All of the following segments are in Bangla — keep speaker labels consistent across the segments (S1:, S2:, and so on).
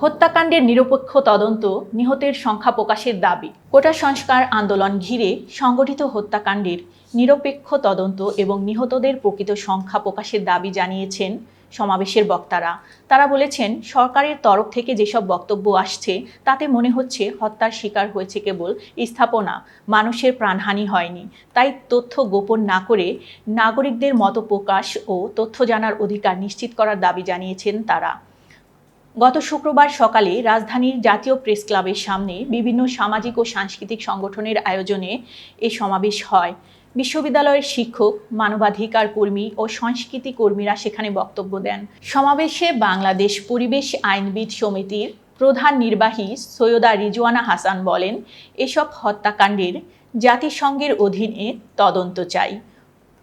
S1: হত্যাকাণ্ডের নিরপেক্ষ তদন্ত নিহতের সংখ্যা প্রকাশের দাবি। কোটা সংস্কার আন্দোলন ঘিরে সংগঠিত হত্যাকাণ্ডের নিরপেক্ষ তদন্ত এবং নিহতদের প্রকৃত সংখ্যা প্রকাশের দাবি জানিয়েছেন সমাবেশের বক্তারা। তারা বলেছেন, সরকারের তরফ থেকে যেসব বক্তব্য আসছে, তাতে মনে হচ্ছে হত্যার শিকার হয়েছে কেবল স্থাপনা, মানুষের প্রাণহানি হয়নি। তাই তথ্য গোপন না করে নাগরিকদের মত প্রকাশ ও তথ্য জানার অধিকার নিশ্চিত করার দাবি জানিয়েছেন তারা। গত শুক্রবার সকালে রাজধানীর জাতীয় প্রেস ক্লাবের সামনে বিভিন্ন সামাজিক ও সাংস্কৃতিক সংগঠনের আয়োজনে এ সমাবেশ হয়। বিশ্ববিদ্যালয়ের শিক্ষক, মানবাধিকার কর্মী ও সংস্কৃতি কর্মীরা সেখানে বক্তব্য দেন। সমাবেশে বাংলাদেশ পরিবেশ আইনবিদ সমিতির প্রধান নির্বাহী সৈয়দা রিজওয়ানা হাসান বলেন, এসব হত্যাকাণ্ডের জাতিসংঘের অধীনে তদন্ত চাই।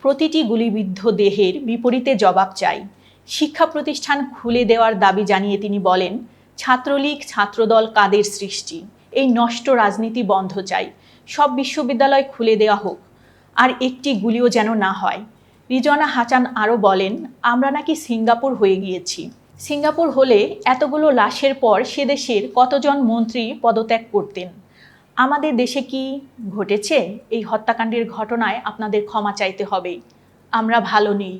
S1: প্রতিটি গুলিবিদ্ধ দেহের বিপরীতে জবাব চাই। শিক্ষা প্রতিষ্ঠান খুলে দেওয়ার দাবি জানিয়ে তিনি বলেন, ছাত্রলীগ, ছাত্রদল কাদের সৃষ্টি? এই নষ্ট রাজনীতি বন্ধ চাই। সব বিশ্ববিদ্যালয় খুলে দেওয়া হোক। আর একটি গুলিও যেন না হয়। রিজনা হাসান আরও বলেন, আমরা নাকি সিঙ্গাপুর হয়ে গিয়েছি। সিঙ্গাপুর হলে এতগুলো লাশের পর সে দেশের কতজন মন্ত্রী পদত্যাগ করতেন? আমাদের দেশে কি ঘটেছে? এই হত্যাকাণ্ডের ঘটনায় আপনাদের ক্ষমা চাইতে হবে। আমরা ভালো নেই।